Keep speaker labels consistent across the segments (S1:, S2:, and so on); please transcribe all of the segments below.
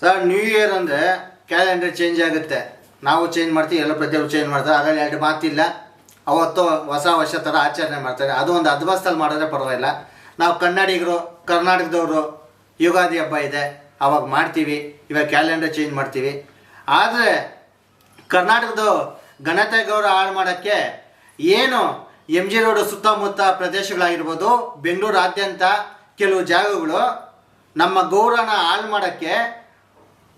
S1: Sir new year ಅಂದರೆ calendar change ಆಗುತ್ತೆ. ನಾವು ಚೇಂಜ್ ಮಾಡ್ತೀವಿ, ಎಲ್ಲ ಪ್ರತಿಯೊಬ್ಬರು ಚೇಂಜ್ ಮಾಡ್ತಾರೆ. ಅದರಲ್ಲಿ ಎರಡು ಮಾತಿಲ್ಲ. ಅವತ್ತು ಹೊಸ ವರ್ಷ ಥರ ಆಚರಣೆ ಮಾಡ್ತಾರೆ. ಅದು ಒಂದು ಅದ್ಭಸ್ತಲ್ಲಿ ಮಾಡಿದ್ರೆ ಪರವಾಗಿಲ್ಲ. ನಾವು ಕನ್ನಡಿಗರು, ಕರ್ನಾಟಕದವರು, ಯುಗಾದಿ ಹಬ್ಬ ಇದೆ. ಅವಾಗ ಮಾಡ್ತೀವಿ. ಇವಾಗ ಕ್ಯಾಲೆಂಡರ್ ಚೇಂಜ್ ಮಾಡ್ತೀವಿ. ಆದರೆ ಕರ್ನಾಟಕದ ಘನತೆ ಗೌರವ ಹಾಳು ಮಾಡೋಕ್ಕೆ ಏನು ಎಂ ಜಿ ರೋಡ್ ಸುತ್ತಮುತ್ತ ಪ್ರದೇಶಗಳಾಗಿರ್ಬೋದು, ಬೆಂಗಳೂರಾದ್ಯಂತ ಕೆಲವು ಜಾಗಗಳು ನಮ್ಮ ಗೌರವನ ಹಾಳು ಮಾಡೋಕ್ಕೆ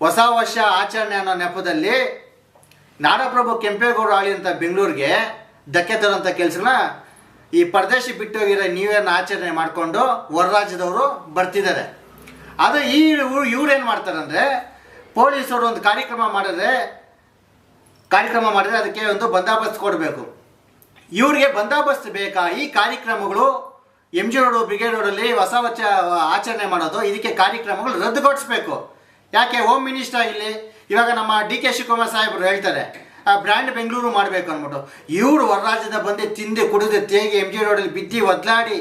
S1: ಹೊಸ ವರ್ಷ ಆಚರಣೆ ಅನ್ನೋ ನೆಪದಲ್ಲಿ ನಾಡಪ್ರಭು ಕೆಂಪೇಗೌಡ ಅಂತ ಬೆಂಗಳೂರಿಗೆ ಧಕ್ಕೆ ತರುವಂಥ ಕೆಲಸನ ಈ ಪರದೇಶಿ ಬಿಟ್ಟೋಗಿರೋ ನ್ಯೂ ಇಯರ್ನ ಆಚರಣೆ ಮಾಡಿಕೊಂಡು ಹೊರ ರಾಜ್ಯದವರು ಬರ್ತಿದ್ದಾರೆ. ಅದು ಈ ಇವ್ರು ಏನು ಮಾಡ್ತಾರೆ ಅಂದರೆ ಪೊಲೀಸರು ಒಂದು ಕಾರ್ಯಕ್ರಮ ಮಾಡಿದ್ರೆ ಕಾರ್ಯಕ್ರಮ ಮಾಡಿದ್ರೆ ಅದಕ್ಕೆ ಒಂದು ಬಂದೋಬಸ್ತ್ ಕೊಡಬೇಕು. ಇವ್ರಿಗೆ ಬಂದೋಬಸ್ತ್ ಬೇಕಾ? ಈ ಕಾರ್ಯಕ್ರಮಗಳು ಎಂ ಜಿ ರೋಡು, ಬ್ರಿಗೇಡ್ ರೋಡಲ್ಲಿ ಹೊಸ ವರ್ಷ ಆಚರಣೆ ಮಾಡೋದು, ಇದಕ್ಕೆ ಕಾರ್ಯಕ್ರಮಗಳು ರದ್ದುಗೊಳಿಸ್ಬೇಕು. ಯಾಕೆ ಹೋಮ್ ಮಿನಿಸ್ಟರ್ ಇಲ್ಲಿ? ಇವಾಗ ನಮ್ಮ ಡಿ ಕೆ ಶಿವಕುಮಾರ್ ಸಾಹೇಬರು ಹೇಳ್ತಾರೆ, ಆ ಬ್ರ್ಯಾಂಡ್ ಬೆಂಗಳೂರು ಮಾಡಬೇಕು ಅಂದ್ಬಿಟ್ಟು. ಇವರು ಹೊರರಾಜ್ಯದ ಬಂದು ತಿಂದು ಕುಡಿದು ತೇಗಿ ಎಂ ಜಿ ರೋಡಲ್ಲಿ ಬಿದ್ದು ಒದ್ಲಾಡಿ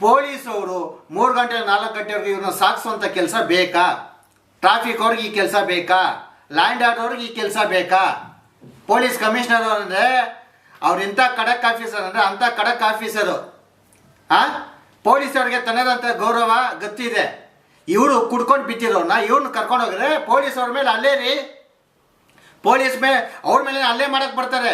S1: ಪೊಲೀಸವರು ಮೂರು ಗಂಟೆ, ನಾಲ್ಕು ಗಂಟೆವರೆಗೆ ಇವ್ರನ್ನ ಸಾಗಿಸುವಂಥ ಕೆಲಸ ಬೇಕಾ? ಟ್ರಾಫಿಕ್ ಅವ್ರಿಗೆ ಈ ಕೆಲಸ ಬೇಕಾ? ಲ್ಯಾಂಡ್ ಆರ್ಡರ್ಗೆ ಈ ಕೆಲಸ ಬೇಕಾ? ಪೊಲೀಸ್ ಕಮಿಷನರ್ ಅಂದರೆ, ಅವ್ರು ಇಂಥ ಖಡಕ್ ಆಫೀಸರ್ ಅಂದರೆ ಅಂಥ ಖಡಕ್ ಆಫೀಸರು ಹಾಂ ಪೊಲೀಸ್ ಅವ್ರಿಗೆ ತನ್ನದಂಥ ಗೌರವ ಗೊತ್ತಿದೆ ಇವರು ಕುಡ್ಕೊಂಡು ಬಿದ್ದಿರೋನ ಇವ್ರನ್ನ ಕರ್ಕೊಂಡು ಹೋಗಿದ್ರೆ ಪೊಲೀಸ್ ಅವ್ರ ಮೇಲೆ ಅಲ್ಲೇ ರೀ. ಪೊಲೀಸ್ ಮೇಲೆ ಅವ್ರ ಮೇಲೆ ಅಲ್ಲೇ ಮಾಡಕ್ಕೆ ಬರ್ತಾರೆ.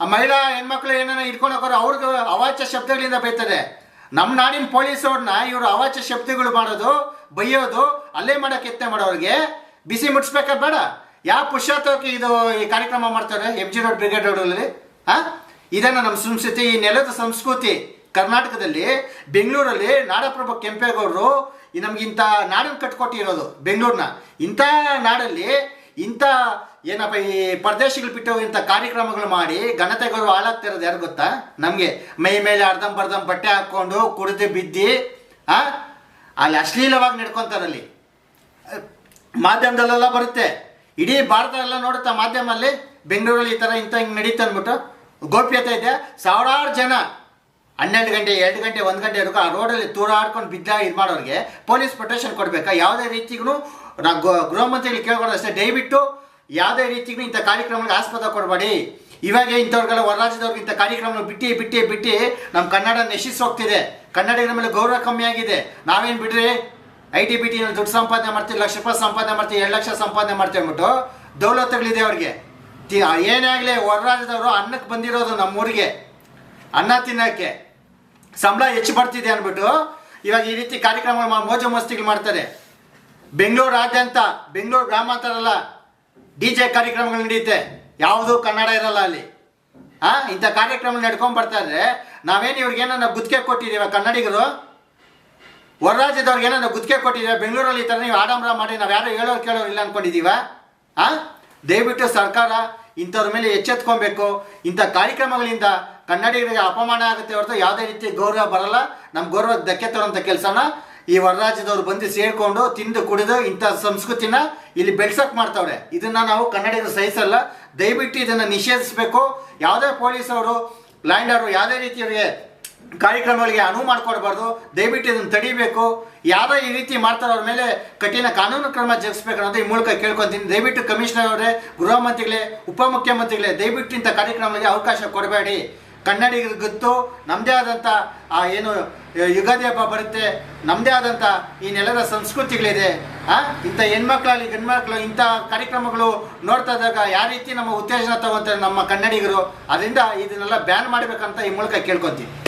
S1: ಆ ಮಹಿಳಾ ಹೆಣ್ಮಕ್ಳು ಏನಾರ ಇಟ್ಕೊಂಡು ಹೋಗೋರು ಅವ್ರಿಗೆ ಅವಾಚ್ಯ ಶಬ್ದಗಳಿಂದ ಬೈತಾರೆ. ನಮ್ಮ ನಾಡಿನ ಪೊಲೀಸ್ ಅವ್ರನ್ನ ಇವರು ಅವಾಚ್ಯ ಶಬ್ದಗಳು ಮಾಡೋದು, ಬೈಯೋದು, ಅಲ್ಲೇ ಮಾಡಕ್ ಎತ್ತೆ ಮಾಡೋರಿಗೆ ಬಿಸಿ ಮುಟ್ಸ್ಬೇಕಾ ಬೇಡ. ಯಾವ ಪುರುಷಾರ್ಥಕ್ಕೆ ಇದು ಈ ಕಾರ್ಯಕ್ರಮ ಮಾಡ್ತಾರೆ ಎಂ ಜಿ ರೋಡ್ ಬ್ರಿಗೇಡ್ ರೋಡಲ್ಲಿ. ಹಾಂ ಇದನ್ನು ನಮ್ಮ ಸಂಸ್ಕೃತಿ, ಈ ನೆಲದ ಸಂಸ್ಕೃತಿ. ಕರ್ನಾಟಕದಲ್ಲಿ, ಬೆಂಗಳೂರಲ್ಲಿ ನಾಡಪ್ರಭು ಕೆಂಪೇಗೌಡರು ಈ ನಮ್ಗೆ ಇಂಥ ನಾಡನ್ನು ಕಟ್ಕೊಟ್ಟಿರೋದು ಬೆಂಗಳೂರನ್ನ ಇಂಥ ನಾಡಲ್ಲಿ ಇಂಥ ಏನಪ್ಪ ಈ ಪರದೇಶಗಳು ಬಿಟ್ಟು ಇಂಥ ಕಾರ್ಯಕ್ರಮಗಳು ಮಾಡಿ ಘನತೆಗಳು ಹಾಳಾಗ್ತಿರೋದು ಯಾರು ಗೊತ್ತಾ? ನಮಗೆ ಮೈ ಮೇಲೆ ಅರ್ಧಂ ಬರ್ಧಂ ಬಟ್ಟೆ ಹಾಕ್ಕೊಂಡು ಕುಡಿದು ಬಿದ್ದು, ಆ? ಅಲ್ಲಿ ಅಶ್ಲೀಲವಾಗಿ ನಡ್ಕೊತಾರಲ್ಲಿ ಮಾಧ್ಯಮದಲ್ಲೆಲ್ಲ ಬರುತ್ತೆ. ಇಡೀ ಭಾರತ ಎಲ್ಲ ನೋಡುತ್ತಾ ಮಾಧ್ಯಮಲ್ಲಿ? ಬೆಂಗಳೂರಲ್ಲಿ ಈ ಥರ ಇಂಥ ಹಿಂಗೆ ನಡೀತಾ ಅಂದ್ಬಿಟ್ಟು ಗೋಪ್ಯತೆ ಇದೆ. ಸಾವಿರಾರು ಜನ ಹನ್ನೆರಡು ಗಂಟೆ, ಎರಡು ಗಂಟೆ, ಒಂದು ಗಂಟೆ ಆ ರೋಡಲ್ಲಿ ತೂರಾಡ್ಕೊಂಡು ಬಿದ್ದ ಇದು ಮಾಡೋರಿಗೆ ಪೊಲೀಸ್ ಪ್ರೊಟೆಕ್ಷನ್ ಕೊಡಬೇಕಾ? ಯಾವುದೇ ರೀತಿಗೂ ನಾವು ಗೃಹ ಮಂತ್ರಿಗಳು ಅಷ್ಟೇ. ದಯವಿಟ್ಟು ಯಾವುದೇ ರೀತಿಗೂ ಇಂಥ ಕಾರ್ಯಕ್ರಮಗಳಿಗೆ ಆಸ್ಪದ ಕೊಡಬೇಡಿ. ಇವಾಗ ಇಂಥವ್ರಿಗೆಲ್ಲ ಹೊರ ರಾಜ್ಯದವ್ರಿಗೆ ಇಂಥ ಕಾರ್ಯಕ್ರಮ ಬಿಟ್ಟು ಬಿಟ್ಟು ಬಿಟ್ಟು ನಮ್ಮ ಕನ್ನಡ ನಶಿಸಿ ಹೋಗ್ತಿದೆ ಕನ್ನಡಿಗರ ಮೇಲೆ ಗೌರವ ಕಮ್ಮಿ ಆಗಿದೆ. ನಾವೇನು ಬಿಡ್ರಿ? ಐ ಟಿ ಬಿ ಟಿನಲ್ಲಿ ದುಡ್ಡು ಸಂಪಾದನೆ ಮಾಡ್ತೀವಿ, ಲಕ್ಷ ರೂಪಾಯಿ ಸಂಪಾದನೆ ಮಾಡ್ತೀವಿ, ಎರಡು ಲಕ್ಷ ಸಂಪಾದನೆ ಮಾಡ್ತೀವಿ ಅಂದ್ಬಿಟ್ಟು ದೌಲತ್ತುಗಳಿದೆ ಅವ್ರಿಗೆ. ಏನೇ ಆಗಲಿ ಹೊರ ರಾಜ್ಯದವರು ಅನ್ನಕ್ಕೆ ಬಂದಿರೋದು ನಮ್ಮೂರಿಗೆ. ಅನ್ನ ತಿನ್ನೋಕ್ಕೆ. ಸಂಬಳ ಹೆಚ್ಚು ಬರ್ತಿದೆ ಅಂದ್ಬಿಟ್ಟು ಇವಾಗ ಈ ರೀತಿ ಕಾರ್ಯಕ್ರಮಗಳು ಮೋಜು ಮಸ್ತಿಗಳು ಮಾಡ್ತಾರೆ. ಬೆಂಗಳೂರು ರಾಜ್ಯಾಂತ, ಬೆಂಗಳೂರು ಗ್ರಾಮಾಂತರ ಅಲ್ಲ ಡಿ ಜೆ ಕಾರ್ಯಕ್ರಮಗಳು ನಡೆಯುತ್ತೆ. ಯಾವುದೂ ಕನ್ನಡ ಇರಲ್ಲ ಅಲ್ಲಿ. ಆ, ಇಂಥ ಕಾರ್ಯಕ್ರಮ ನಡ್ಕೊಂಡ್ ಬರ್ತಾರೆ ನಾವೇನು ಇವ್ರಿಗೆ ಏನನ್ನ ಗುತ್ತಿಗೆ ಕೊಟ್ಟಿದ್ದೀವ ಕನ್ನಡಿಗರು? ಹೊರ ರಾಜ್ಯದವ್ರಿಗೆ ಏನನ್ನ ಗುತ್ತಿಗೆ ಕೊಟ್ಟಿದ್ದೀವ ಬೆಂಗಳೂರಲ್ಲಿ ಈ ಥರ ನೀವು ಆಡಂಬರ ಮಾಡಿ ನಾವು ಯಾರು ಹೇಳೋರು ಕೇಳೋರು ಇಲ್ಲ ಅನ್ಕೊಂಡಿದ್ದೀವ? ಆ? ದಯವಿಟ್ಟು ಸರ್ಕಾರ ಇಂಥವ್ರ ಮೇಲೆ ಎಚ್ಚೆತ್ಕೊಬೇಕು. ಇಂಥ ಕಾರ್ಯಕ್ರಮಗಳಿಂದ ಕನ್ನಡಿಗರಿಗೆ ಅಪಮಾನ ಆಗುತ್ತೆ ಹೊರತು ಯಾವುದೇ ರೀತಿ ಗೌರವ ಬರಲ್ಲ. ನಮ್ಮ ಗೌರವ ಧಕ್ಕೆ ತರುವಂಥ ಕೆಲಸನ ಈ ಹೊರರಾಜ್ಯದವ್ರು ಬಂದು ಸೇರಿಕೊಂಡು ತಿಂದು ಕುಡಿದು ಇಂಥ ಸಂಸ್ಕೃತಿನ ಇಲ್ಲಿ ಬೆಳ್ಸಕ್ ಮಾಡ್ತಾವ್ರೆ. ಇದನ್ನು ನಾವು ಕನ್ನಡಿಗರು ಸಹಿಸಲ್ಲ. ದಯವಿಟ್ಟು ಇದನ್ನು ನಿಷೇಧಿಸಬೇಕು. ಯಾವುದೇ ಪೊಲೀಸವರು, ಲ್ಯಾಂಡರು, ಯಾವುದೇ ರೀತಿಯವರಿಗೆ ಕಾರ್ಯಕ್ರಮಗಳಿಗೆ ಅನುವು ಮಾಡಿಕೊಡ್ಬಾರ್ದು. ದಯವಿಟ್ಟು ಇದನ್ನು ತಡಿಬೇಕು. ಯಾರೋ ಈ ರೀತಿ ಮಾಡ್ತಾರೋ ಅವ್ರ ಮೇಲೆ ಕಠಿಣ ಕಾನೂನು ಕ್ರಮ ಜರುಗಿಸ್ಬೇಕು ಅನ್ನೋದು ಈ ಮೂಲಕ ಕೇಳ್ಕೊತೀನಿ. ದಯವಿಟ್ಟು ಕಮಿಷನರ್ ಅವರೇ, ಗೃಹ ಮಂತ್ರಿಗಳೇ, ಉಪಮುಖ್ಯಮಂತ್ರಿಗಳೇ, ದಯವಿಟ್ಟು ಇಂಥ ಕಾರ್ಯಕ್ರಮಗಳಿಗೆ ಅವಕಾಶ ಕೊಡಬೇಡಿ. ಕನ್ನಡಿಗರಿಗೆ ಗೊತ್ತು ನಮ್ಮದೇ ಆದಂಥ, ಆ, ಏನು, ಯುಗಾದಿ ಹಬ್ಬ ಬರುತ್ತೆ ನಮ್ಮದೇ ಆದಂಥ ಈ ನೆಲದ ಸಂಸ್ಕೃತಿಗಳಿದೆ. ಆ, ಇಂಥ ಹೆಣ್ಮಕ್ಳಲ್ಲಿ, ಗಂಡ್ಮಕ್ಳು, ಇಂಥ ಕಾರ್ಯಕ್ರಮಗಳು ನೋಡ್ತಾ ಇದ್ದಾಗ ಯಾವ ರೀತಿ ನಮ್ಮ ಉತ್ತೇಜನ ತಗೋತಾರೆ ನಮ್ಮ ಕನ್ನಡಿಗರು. ಅದರಿಂದ ಇದನ್ನೆಲ್ಲ ಬ್ಯಾನ್ ಮಾಡಬೇಕಂತ ಈ ಮೂಲಕ ಕೇಳ್ಕೊತೀನಿ.